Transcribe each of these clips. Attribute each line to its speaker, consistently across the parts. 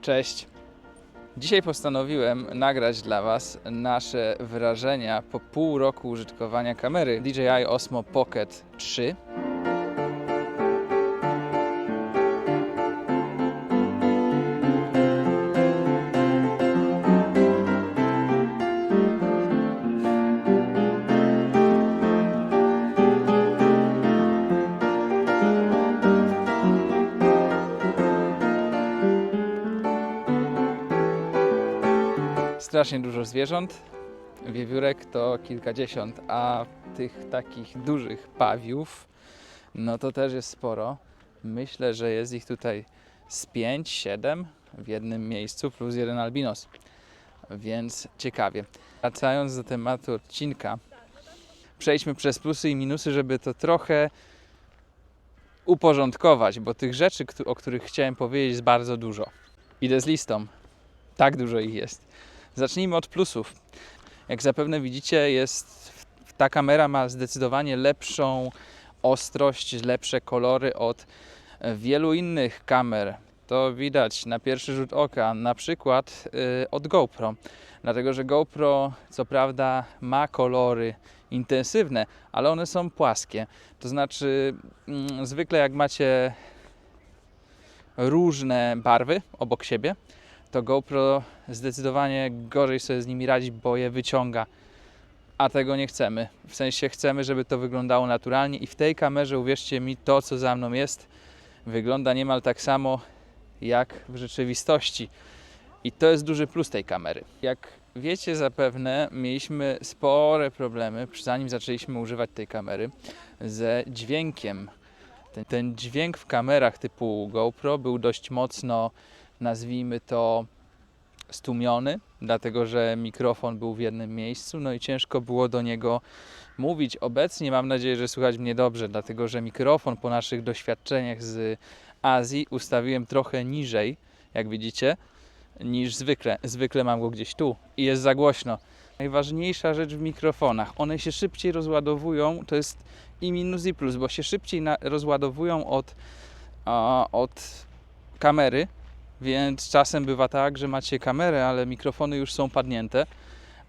Speaker 1: Cześć. Dzisiaj postanowiłem nagrać dla Was nasze wrażenia po pół roku użytkowania kamery DJI Osmo Pocket 3. Strasznie dużo zwierząt. Wiewiórek to kilkadziesiąt, a tych takich dużych pawiów, no to też jest sporo. Myślę, że jest ich tutaj z 5-7 w jednym miejscu, plus jeden albinos. Więc ciekawie. Wracając do tematu odcinka, przejdźmy przez plusy i minusy, żeby to trochę uporządkować, bo tych rzeczy, o których chciałem powiedzieć, jest bardzo dużo. Idę z listą. Tak dużo ich jest. Zacznijmy od plusów. Jak zapewne widzicie, jest ta kamera ma zdecydowanie lepszą ostrość, lepsze kolory od wielu innych kamer. To widać na pierwszy rzut oka, na przykład y, od GoPro. Dlatego, że GoPro co prawda ma kolory intensywne, ale one są płaskie. To znaczy, mm, zwykle jak macie różne barwy obok siebie, to GoPro zdecydowanie gorzej sobie z nimi radzi, bo je wyciąga. A tego nie chcemy. W sensie chcemy, żeby to wyglądało naturalnie i w tej kamerze, uwierzcie mi, to co za mną jest, wygląda niemal tak samo jak w rzeczywistości. I to jest duży plus tej kamery. Jak wiecie zapewne, mieliśmy spore problemy, zanim zaczęliśmy używać tej kamery, ze dźwiękiem. Ten, ten dźwięk w kamerach typu GoPro był dość mocno nazwijmy to stłumiony, dlatego że mikrofon był w jednym miejscu, no i ciężko było do niego mówić. Obecnie mam nadzieję, że słychać mnie dobrze, dlatego że mikrofon po naszych doświadczeniach z Azji ustawiłem trochę niżej, jak widzicie, niż zwykle. Zwykle mam go gdzieś tu i jest za głośno. Najważniejsza rzecz w mikrofonach, one się szybciej rozładowują, to jest i minus i plus, bo się szybciej rozładowują od, a, od kamery, więc czasem bywa tak, że macie kamerę, ale mikrofony już są padnięte,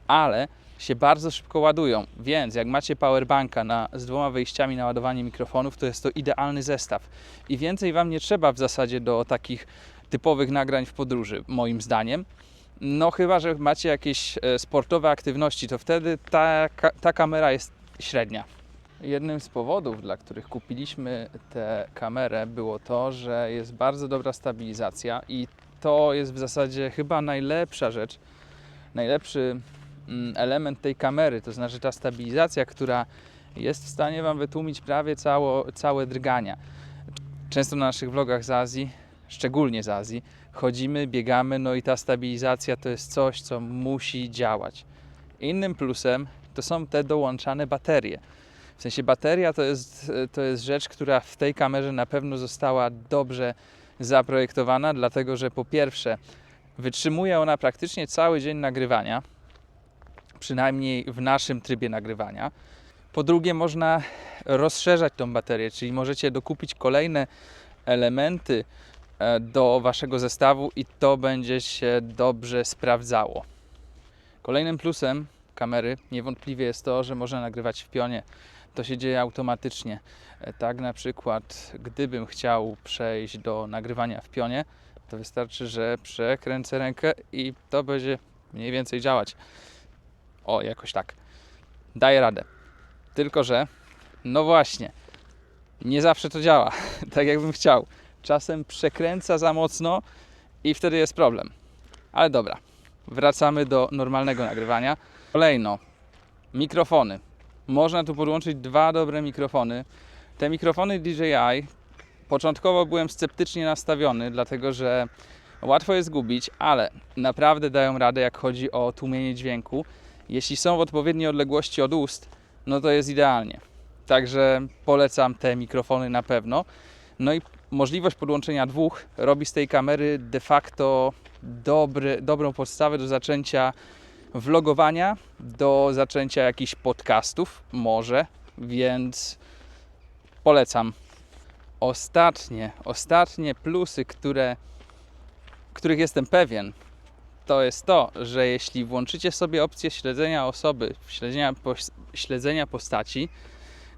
Speaker 1: ale się bardzo szybko ładują. Więc jak macie powerbanka na, z dwoma wyjściami na ładowanie mikrofonów, to jest to idealny zestaw. I więcej Wam nie trzeba w zasadzie do takich typowych nagrań w podróży, moim zdaniem. No chyba, że macie jakieś e, sportowe aktywności, to wtedy ta, ta kamera jest średnia. Jednym z powodów, dla których kupiliśmy tę kamerę, było to, że jest bardzo dobra stabilizacja i to jest w zasadzie chyba najlepsza rzecz, najlepszy mm, element tej kamery, to znaczy ta stabilizacja, która jest w stanie Wam wytłumić prawie cało, całe drgania. Często na naszych vlogach z Azji, szczególnie z Azji, chodzimy, biegamy, no i ta stabilizacja to jest coś, co musi działać. Innym plusem to są te dołączane baterie. W sensie bateria to jest, to jest rzecz, która w tej kamerze na pewno została dobrze zaprojektowana, dlatego że po pierwsze wytrzymuje ona praktycznie cały dzień nagrywania, przynajmniej w naszym trybie nagrywania. Po drugie można rozszerzać tą baterię, czyli możecie dokupić kolejne elementy e, do waszego zestawu i to będzie się dobrze sprawdzało. Kolejnym plusem kamery niewątpliwie jest to, że można nagrywać w pionie. To się dzieje automatycznie. E, Tak na przykład, gdybym chciał przejść do nagrywania w pionie, to wystarczy, że przekręcę rękę i to będzie mniej więcej działać. O, jakoś tak. Daję radę. Tylko, że no właśnie, nie zawsze to działa tak, jakbym chciał. Czasem przekręca za mocno i wtedy jest problem. Ale dobra, wracamy do normalnego nagrywania. Kolejno, mikrofony. Można tu podłączyć dwa dobre mikrofony. Te mikrofony DJI początkowo byłem sceptycznie nastawiony, dlatego że łatwo je zgubić, ale naprawdę dają radę, jak chodzi o tłumienie dźwięku. Jeśli są w odpowiedniej odległości od ust, no to jest idealnie. Także polecam te mikrofony na pewno. No i możliwość podłączenia dwóch robi z tej kamery de facto dobry, dobrą podstawę do zaczęcia vlogowania, do zaczęcia jakichś podcastów, może, więc polecam. Ostatnie, ostatnie plusy, które, których jestem pewien, to jest to, że jeśli włączycie sobie opcję śledzenia osoby, śledzenia, śledzenia postaci,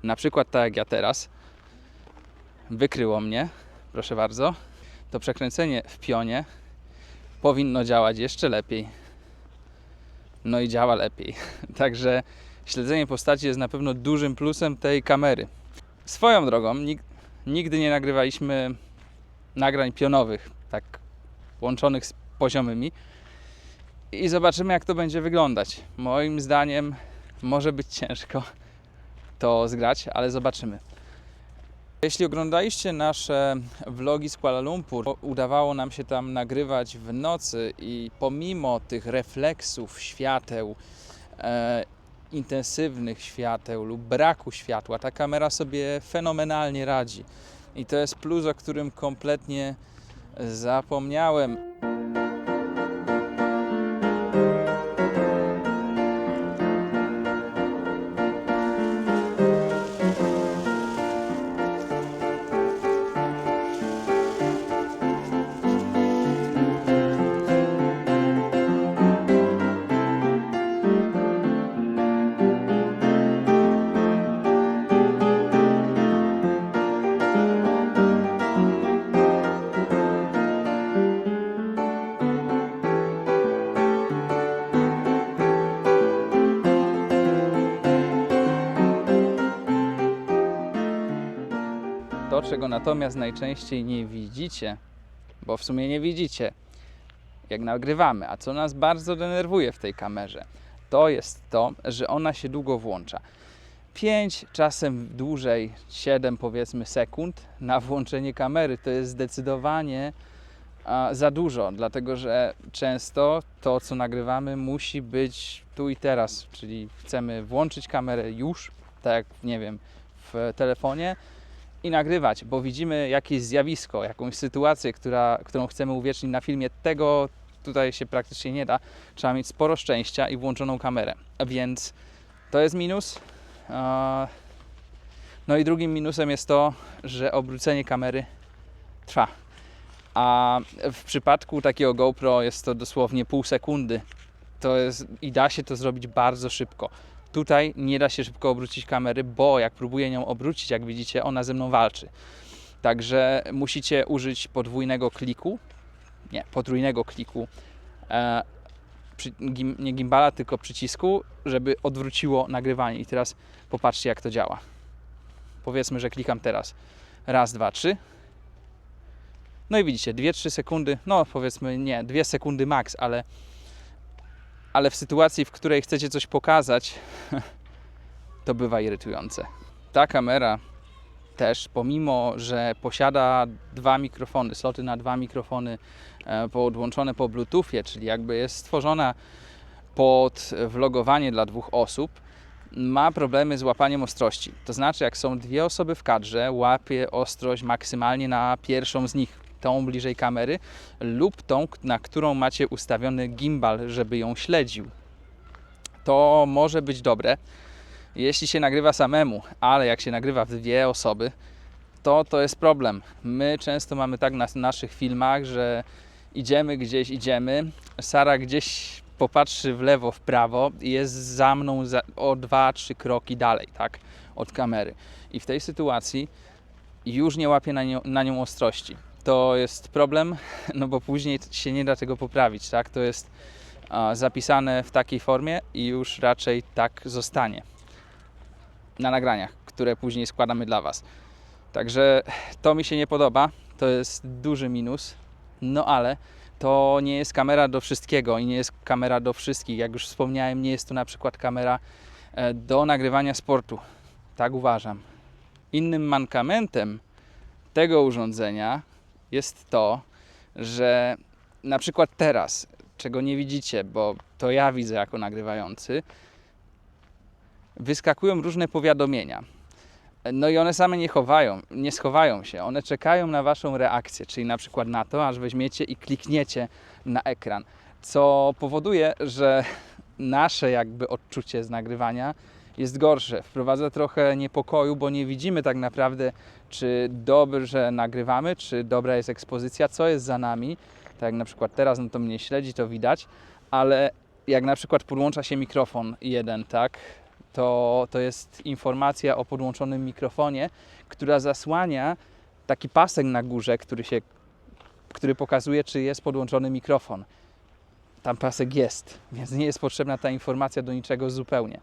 Speaker 1: na przykład tak jak ja teraz, wykryło mnie, proszę bardzo, to przekręcenie w pionie powinno działać jeszcze lepiej. No i działa lepiej. Także śledzenie postaci jest na pewno dużym plusem tej kamery. Swoją drogą, nig- nigdy nie nagrywaliśmy nagrań pionowych, tak łączonych z poziomymi. I zobaczymy, jak to będzie wyglądać. Moim zdaniem może być ciężko to zgrać, ale zobaczymy. Jeśli oglądaliście nasze vlogi z Kuala Lumpur, udawało nam się tam nagrywać w nocy i pomimo tych refleksów świateł, e, intensywnych świateł lub braku światła, ta kamera sobie fenomenalnie radzi. I to jest plus, o którym kompletnie zapomniałem. Natomiast najczęściej nie widzicie, bo w sumie nie widzicie, jak nagrywamy, a co nas bardzo denerwuje w tej kamerze, to jest to, że ona się długo włącza. 5, czasem dłużej, 7 powiedzmy sekund na włączenie kamery to jest zdecydowanie za dużo, dlatego że często to, co nagrywamy, musi być tu i teraz, czyli chcemy włączyć kamerę już, tak jak nie wiem, w telefonie, i nagrywać, bo widzimy jakieś zjawisko, jakąś sytuację, która, którą chcemy uwiecznić na filmie. Tego tutaj się praktycznie nie da. Trzeba mieć sporo szczęścia i włączoną kamerę. Więc to jest minus. No i drugim minusem jest to, że obrócenie kamery trwa. A w przypadku takiego GoPro jest to dosłownie pół sekundy. To jest, I da się to zrobić bardzo szybko. Tutaj nie da się szybko obrócić kamery, bo jak próbuję nią obrócić, jak widzicie, ona ze mną walczy. Także musicie użyć podwójnego kliku, nie, potrójnego kliku, e, przy, gim, nie gimbala, tylko przycisku, żeby odwróciło nagrywanie. I teraz popatrzcie, jak to działa. Powiedzmy, że klikam teraz. Raz, dwa, trzy. No i widzicie, 2-3 sekundy, no powiedzmy nie, 2 sekundy max, ale ale w sytuacji, w której chcecie coś pokazać, to bywa irytujące. Ta kamera też, pomimo że posiada dwa mikrofony, sloty na dwa mikrofony e, podłączone po Bluetoothie, czyli jakby jest stworzona pod vlogowanie dla dwóch osób, ma problemy z łapaniem ostrości. To znaczy, jak są dwie osoby w kadrze, łapie ostrość maksymalnie na pierwszą z nich, tą bliżej kamery, lub tą, na którą macie ustawiony gimbal, żeby ją śledził. To może być dobre, jeśli się nagrywa samemu, ale jak się nagrywa w dwie osoby, to to jest problem. My często mamy tak na naszych filmach, że idziemy gdzieś, idziemy, Sara gdzieś popatrzy w lewo, w prawo i jest za mną za, o dwa, trzy kroki dalej, tak, od kamery. I w tej sytuacji już nie łapie na na nią ostrości to jest problem, no bo później się nie da tego poprawić, tak? To jest zapisane w takiej formie i już raczej tak zostanie na nagraniach, które później składamy dla Was. Także to mi się nie podoba, to jest duży minus, no ale to nie jest kamera do wszystkiego i nie jest kamera do wszystkich. Jak już wspomniałem, nie jest to na przykład kamera e, do nagrywania sportu. Tak uważam. Innym mankamentem tego urządzenia jest to, że na przykład teraz, czego nie widzicie, bo to ja widzę jako nagrywający, wyskakują różne powiadomienia. No i one same nie chowają, nie schowają się. One czekają na waszą reakcję, czyli na przykład na to, aż weźmiecie i klikniecie na ekran, co powoduje, że nasze jakby odczucie z nagrywania jest gorsze. Wprowadza trochę niepokoju, bo nie widzimy tak naprawdę, czy dobrze nagrywamy, czy dobra jest ekspozycja, co jest za nami. tak jak na przykład teraz, no to mnie śledzi, to widać, ale jak na przykład podłącza się mikrofon jeden, tak, to, to jest informacja o podłączonym mikrofonie, która zasłania taki pasek na górze, który się, który pokazuje, czy jest podłączony mikrofon. Tam pasek jest, więc nie jest potrzebna ta informacja do niczego zupełnie.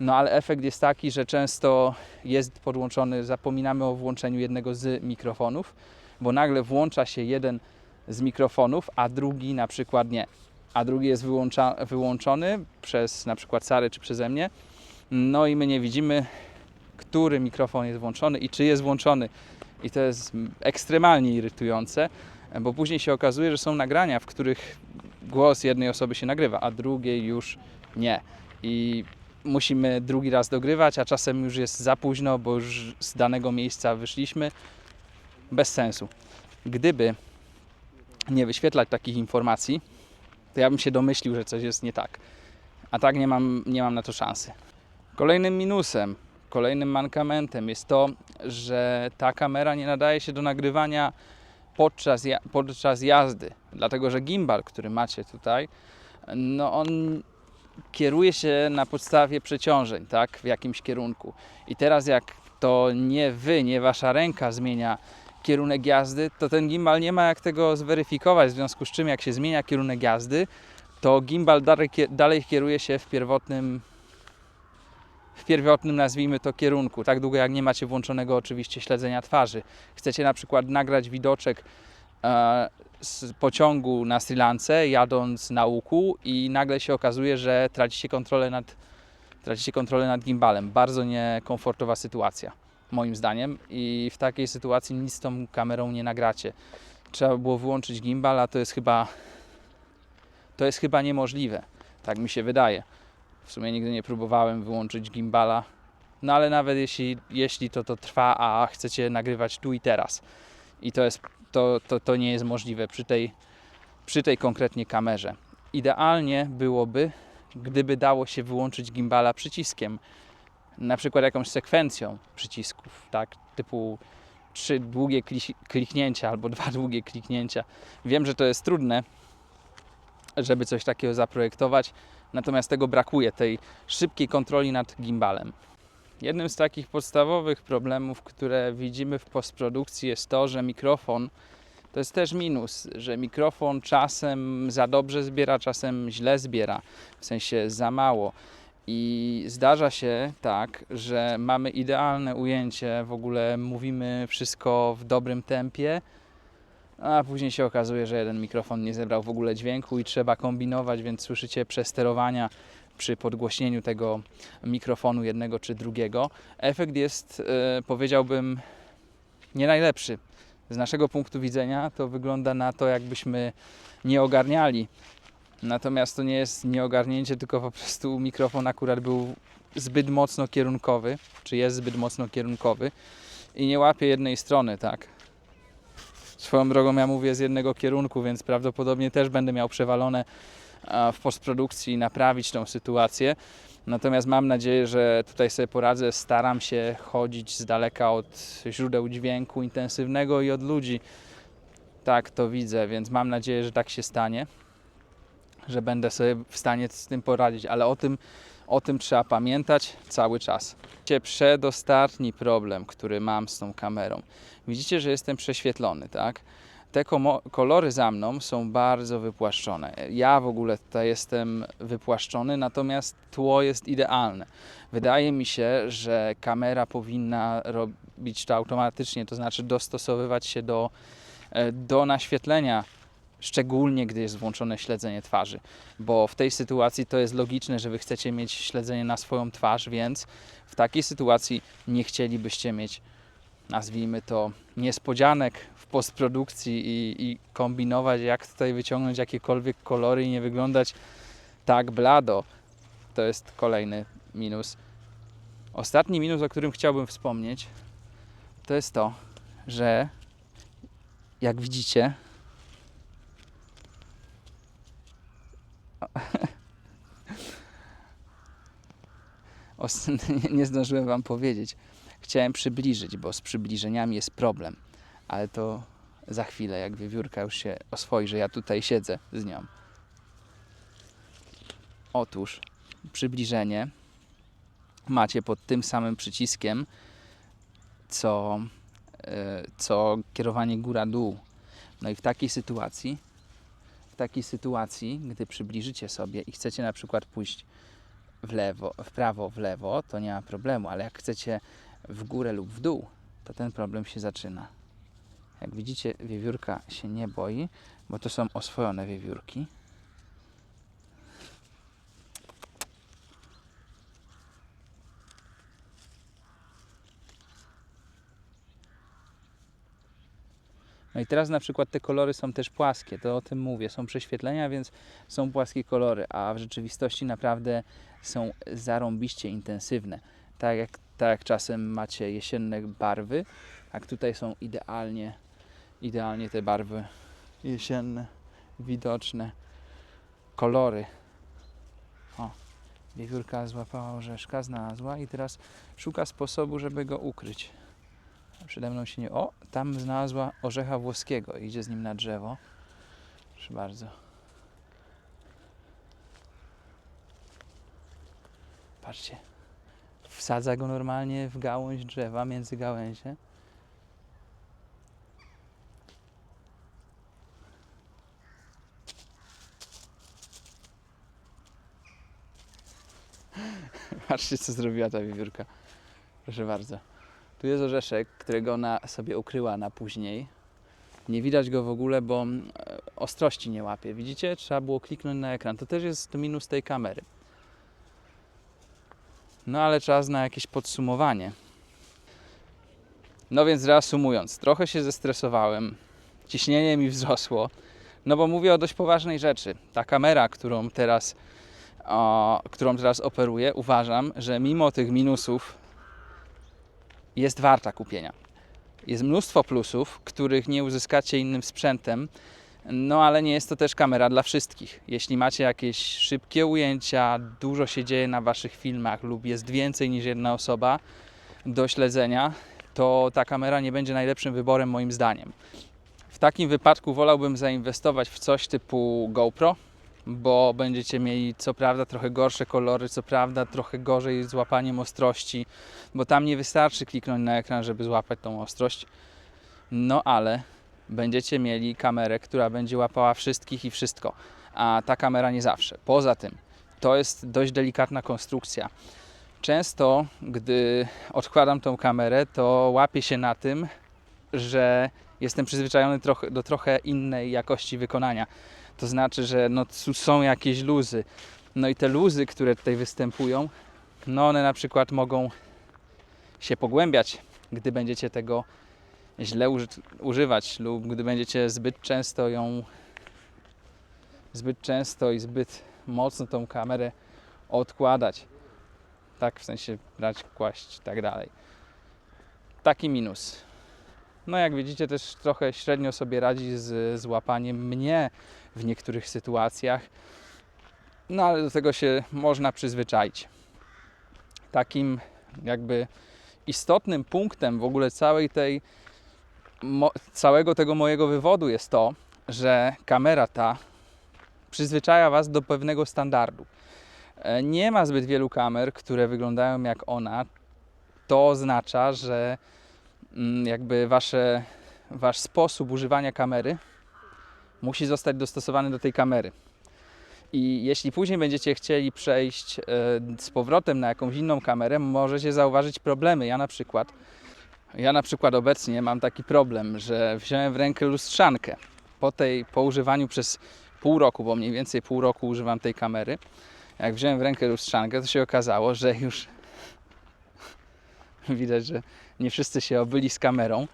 Speaker 1: No ale efekt jest taki, że często jest podłączony, zapominamy o włączeniu jednego z mikrofonów, bo nagle włącza się jeden z mikrofonów, a drugi na przykład nie. A drugi jest wyłącza, wyłączony przez na przykład Sarę czy przeze mnie. No i my nie widzimy, który mikrofon jest włączony i czy jest włączony. I to jest ekstremalnie irytujące, bo później się okazuje, że są nagrania, w których głos jednej osoby się nagrywa, a drugiej już nie. I musimy drugi raz dogrywać, a czasem już jest za późno, bo już z danego miejsca wyszliśmy. Bez sensu. Gdyby nie wyświetlać takich informacji, to ja bym się domyślił, że coś jest nie tak. A tak nie mam, nie mam na to szansy. Kolejnym minusem, kolejnym mankamentem jest to, że ta kamera nie nadaje się do nagrywania podczas, podczas jazdy, dlatego że gimbal, który macie tutaj, no on kieruje się na podstawie przeciążeń, tak, w jakimś kierunku. I teraz jak to nie wy, nie wasza ręka zmienia kierunek jazdy, to ten gimbal nie ma jak tego zweryfikować, w związku z czym jak się zmienia kierunek jazdy, to gimbal dalej, dalej kieruje się w pierwotnym w pierwotnym, nazwijmy to, kierunku. Tak długo jak nie macie włączonego oczywiście śledzenia twarzy. Chcecie na przykład nagrać widoczek z pociągu na Sri Lance, jadąc na łuku i nagle się okazuje, że tracicie kontrolę nad, tracicie kontrolę nad gimbalem. Bardzo niekomfortowa sytuacja, moim zdaniem. I w takiej sytuacji nic z tą kamerą nie nagracie. Trzeba było wyłączyć gimbal, a to jest chyba to jest chyba niemożliwe. Tak mi się wydaje. W sumie nigdy nie próbowałem wyłączyć gimbala. No ale nawet jeśli, jeśli to, to trwa, a chcecie nagrywać tu i teraz. I to, jest, to, to, to nie jest możliwe przy tej, przy tej konkretnie kamerze. Idealnie byłoby, gdyby dało się wyłączyć gimbala przyciskiem. Na przykład jakąś sekwencją przycisków, tak? Typu trzy długie kli- kliknięcia albo dwa długie kliknięcia. Wiem, że to jest trudne, żeby coś takiego zaprojektować, natomiast tego brakuje, tej szybkiej kontroli nad gimbalem. Jednym z takich podstawowych problemów, które widzimy w postprodukcji jest to, że mikrofon to jest też minus, że mikrofon czasem za dobrze zbiera, czasem źle zbiera, w sensie za mało. I zdarza się tak, że mamy idealne ujęcie, w ogóle mówimy wszystko w dobrym tempie, a później się okazuje, że jeden mikrofon nie zebrał w ogóle dźwięku i trzeba kombinować, więc słyszycie przesterowania przy podgłośnieniu tego mikrofonu jednego czy drugiego. Efekt jest, e, powiedziałbym, nie najlepszy. Z naszego punktu widzenia to wygląda na to, jakbyśmy nie ogarniali. Natomiast to nie jest nieogarnięcie, tylko po prostu mikrofon akurat był zbyt mocno kierunkowy, czy jest zbyt mocno kierunkowy i nie łapie jednej strony, tak. Swoją drogą ja mówię z jednego kierunku, więc prawdopodobnie też będę miał przewalone w postprodukcji naprawić tą sytuację. Natomiast mam nadzieję, że tutaj sobie poradzę. Staram się chodzić z daleka od źródeł dźwięku intensywnego i od ludzi. Tak to widzę, więc mam nadzieję, że tak się stanie, że będę sobie w stanie z tym poradzić, ale o tym, o tym trzeba pamiętać cały czas. Przedostatni problem, który mam z tą kamerą. Widzicie, że jestem prześwietlony, tak? Te kolory za mną są bardzo wypłaszczone. Ja w ogóle tutaj jestem wypłaszczony, natomiast tło jest idealne. Wydaje mi się, że kamera powinna robić to automatycznie, to znaczy dostosowywać się do, e, do naświetlenia, szczególnie gdy jest włączone śledzenie twarzy, bo w tej sytuacji to jest logiczne, że Wy chcecie mieć śledzenie na swoją twarz, więc w takiej sytuacji nie chcielibyście mieć nazwijmy to, niespodzianek w postprodukcji i, i kombinować, jak tutaj wyciągnąć jakiekolwiek kolory i nie wyglądać tak blado. To jest kolejny minus. Ostatni minus, o którym chciałbym wspomnieć, to jest to, że jak widzicie, nie zdążyłem Wam powiedzieć. Chciałem przybliżyć, bo z przybliżeniami jest problem, ale to za chwilę, jak wiewiórka już się oswoi, że ja tutaj siedzę z nią. Otóż przybliżenie macie pod tym samym przyciskiem, co, e, co kierowanie góra-dół. No i w takiej sytuacji, w takiej sytuacji, gdy przybliżycie sobie i chcecie na przykład pójść w lewo, w prawo, w lewo, to nie ma problemu, ale jak chcecie w górę lub w dół, to ten problem się zaczyna. Jak widzicie, wiewiórka się nie boi, bo to są oswojone wiewiórki. No i teraz na przykład te kolory są też płaskie, to o tym mówię. Są prześwietlenia, więc są płaskie kolory, a w rzeczywistości naprawdę są zarąbiście intensywne. Tak jak, tak jak czasem macie jesienne barwy, tak tutaj są idealnie, idealnie te barwy jesienne, widoczne. Kolory. O, wiewiórka złapała orzeszka, znalazła i teraz szuka sposobu, żeby go ukryć. Przede mną się nie. O, tam znalazła orzecha włoskiego. Idzie z nim na drzewo. Proszę bardzo. Patrzcie. Wsadza go normalnie w gałąź drzewa, między gałęzie. Patrzcie, co zrobiła ta wiewiórka. Proszę bardzo. Tu jest orzeszek, którego ona sobie ukryła na później. Nie widać go w ogóle, bo e, ostrości nie łapie. Widzicie? Trzeba było kliknąć na ekran. To też jest minus tej kamery. No ale czas na jakieś podsumowanie. No więc reasumując, trochę się zestresowałem. Ciśnienie mi wzrosło. No bo mówię o dość poważnej rzeczy. Ta kamera, którą teraz, o, którą teraz operuję, uważam, że mimo tych minusów jest warta kupienia. Jest mnóstwo plusów, których nie uzyskacie innym sprzętem, no ale nie jest to też kamera dla wszystkich. Jeśli macie jakieś szybkie ujęcia, dużo się dzieje na waszych filmach lub jest więcej niż jedna osoba do śledzenia, to ta kamera nie będzie najlepszym wyborem moim zdaniem. W takim wypadku wolałbym zainwestować w coś typu GoPro, bo będziecie mieli co prawda trochę gorsze kolory, co prawda trochę gorzej z łapaniem ostrości, bo tam nie wystarczy kliknąć na ekran, żeby złapać tą ostrość. No ale będziecie mieli kamerę, która będzie łapała wszystkich i wszystko, a ta kamera nie zawsze. Poza tym, to jest dość delikatna konstrukcja. Często, gdy odkładam tą kamerę, to łapię się na tym, że jestem przyzwyczajony trochę, do trochę innej jakości wykonania. To znaczy, że no, są jakieś luzy. No i te luzy, które tutaj występują, no one na przykład mogą się pogłębiać, gdy będziecie tego źle uży- używać lub gdy będziecie zbyt często ją zbyt często i zbyt mocno tą kamerę odkładać. Tak, w sensie brać, kłaść i tak dalej. Taki minus. No jak widzicie też trochę średnio sobie radzi z złapaniem mnie w niektórych sytuacjach. No ale do tego się można przyzwyczaić. Takim jakby istotnym punktem w ogóle całej tej całego tego mojego wywodu jest to, że kamera ta przyzwyczaja Was do pewnego standardu. E, Nie ma zbyt wielu kamer, które wyglądają jak ona. To oznacza, że mm, jakby wasze, wasz sposób używania kamery musi zostać dostosowany do tej kamery. I jeśli później będziecie chcieli przejść e, z powrotem na jakąś inną kamerę, możecie zauważyć problemy. Ja na przykład, ja na przykład obecnie mam taki problem, że wziąłem w rękę lustrzankę. Po tej, po używaniu przez pół roku, bo mniej więcej pół roku używam tej kamery, jak wziąłem w rękę lustrzankę, to się okazało, że już widać, że nie wszyscy się obyli z kamerą.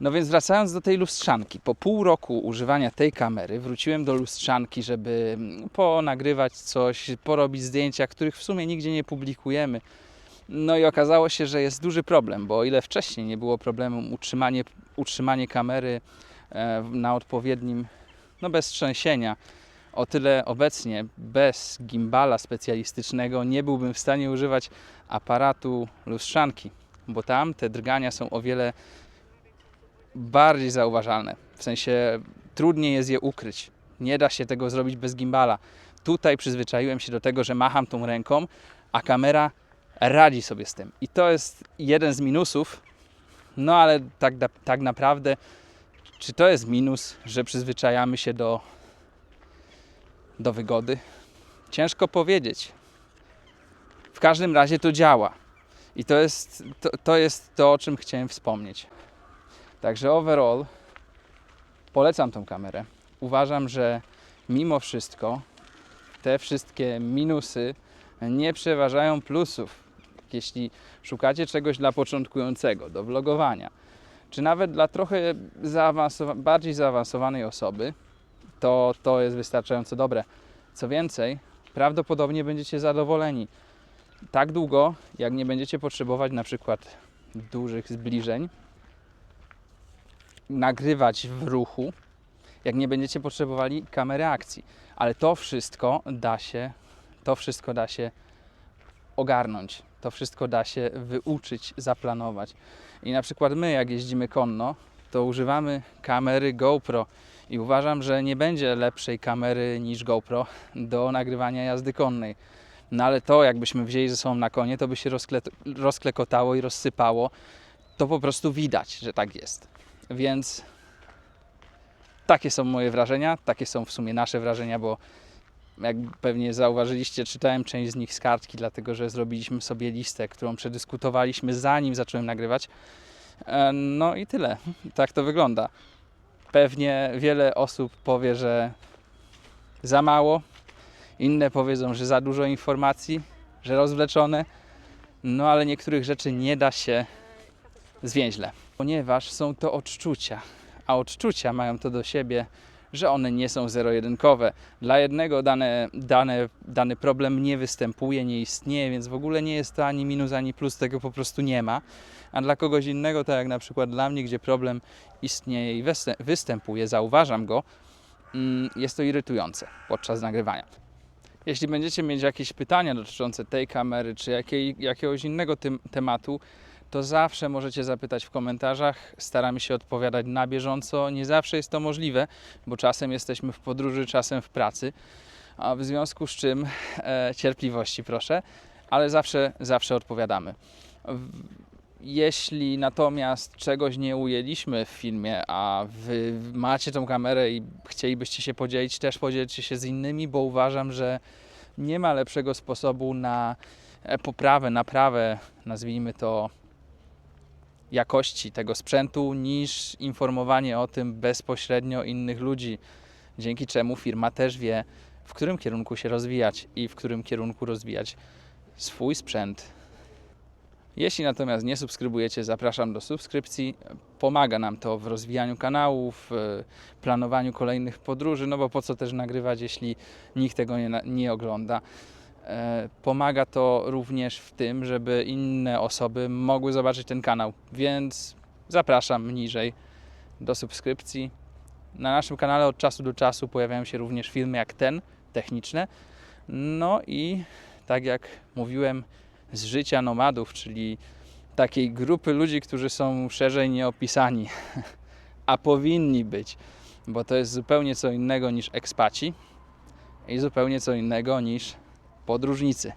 Speaker 1: No więc wracając do tej lustrzanki, po pół roku używania tej kamery wróciłem do lustrzanki, żeby mm, ponagrywać coś, porobić zdjęcia, których w sumie nigdzie nie publikujemy. No i okazało się, że jest duży problem, bo o ile wcześniej nie było problemu utrzymanie, utrzymanie kamery e, na odpowiednim, no bez trzęsienia, o tyle obecnie bez gimbala specjalistycznego nie byłbym w stanie używać aparatu lustrzanki, bo tam te drgania są o wiele bardziej zauważalne. W sensie trudniej jest je ukryć. Nie da się tego zrobić bez gimbala. Tutaj przyzwyczaiłem się do tego, że macham tą ręką, a kamera radzi sobie z tym. I to jest jeden z minusów. No ale tak, tak naprawdę, czy to jest minus, że przyzwyczajamy się do, do wygody? Ciężko powiedzieć. W każdym razie to działa. I to jest to, to, jest to o czym chciałem wspomnieć. Także overall polecam tą kamerę. Uważam, że mimo wszystko te wszystkie minusy nie przeważają plusów. Jeśli szukacie czegoś dla początkującego, do vlogowania, czy nawet dla trochę zaawansowa- bardziej zaawansowanej osoby, to to jest wystarczająco dobre. Co więcej, prawdopodobnie będziecie zadowoleni tak długo, jak nie będziecie potrzebować na przykład dużych zbliżeń, nagrywać w ruchu, jak nie będziecie potrzebowali kamery akcji. Ale to wszystko da się, to wszystko da się ogarnąć. To wszystko da się wyuczyć, zaplanować. I na przykład my, jak jeździmy konno, to używamy kamery GoPro. I uważam, że nie będzie lepszej kamery niż GoPro do nagrywania jazdy konnej. No ale to, jakbyśmy wzięli ze sobą na konie, to by się rozkle- rozklekotało i rozsypało. To po prostu widać, że tak jest. Więc takie są moje wrażenia, takie są w sumie nasze wrażenia, bo jak pewnie zauważyliście, czytałem część z nich z kartki, dlatego że zrobiliśmy sobie listę, którą przedyskutowaliśmy zanim zacząłem nagrywać. E, No i tyle. Tak to wygląda. Pewnie wiele osób powie, że za mało, inne powiedzą, że za dużo informacji, że rozwleczone, no ale niektórych rzeczy nie da się zwięźle, ponieważ są to odczucia, a odczucia mają to do siebie, że one nie są zero-jedynkowe. Dla jednego dane, dane, dany problem nie występuje, nie istnieje, więc w ogóle nie jest to ani minus, ani plus, tego po prostu nie ma. A dla kogoś innego, tak jak na przykład dla mnie, gdzie problem istnieje i wystę- występuje, zauważam go, mm, jest to irytujące podczas nagrywania. Jeśli będziecie mieć jakieś pytania dotyczące tej kamery czy jakiej, jakiegoś innego tym, tematu, to zawsze możecie zapytać w komentarzach. Staramy się odpowiadać na bieżąco. Nie zawsze jest to możliwe, bo czasem jesteśmy w podróży, czasem w pracy, a w związku z czym e, cierpliwości proszę, ale zawsze, zawsze odpowiadamy. Jeśli natomiast czegoś nie ujęliśmy w filmie, a wy macie tą kamerę i chcielibyście się podzielić, też podzielcie się z innymi, bo uważam, że nie ma lepszego sposobu na e, poprawę, naprawę, nazwijmy to jakości tego sprzętu, niż informowanie o tym bezpośrednio innych ludzi, dzięki czemu firma też wie, w którym kierunku się rozwijać i w którym kierunku rozwijać swój sprzęt. Jeśli natomiast nie subskrybujecie, zapraszam do subskrypcji. Pomaga nam to w rozwijaniu kanałów, w planowaniu kolejnych podróży, no bo po co też nagrywać, jeśli nikt tego nie, nie ogląda. E, Pomaga to również w tym, żeby inne osoby mogły zobaczyć ten kanał, więc zapraszam niżej do subskrypcji. Na naszym kanale od czasu do czasu pojawiają się również filmy jak ten, techniczne. No i tak jak mówiłem, z życia nomadów, czyli takiej grupy ludzi, którzy są szerzej nieopisani, a powinni być, bo to jest zupełnie co innego niż ekspaci i zupełnie co innego niż podróżnicy.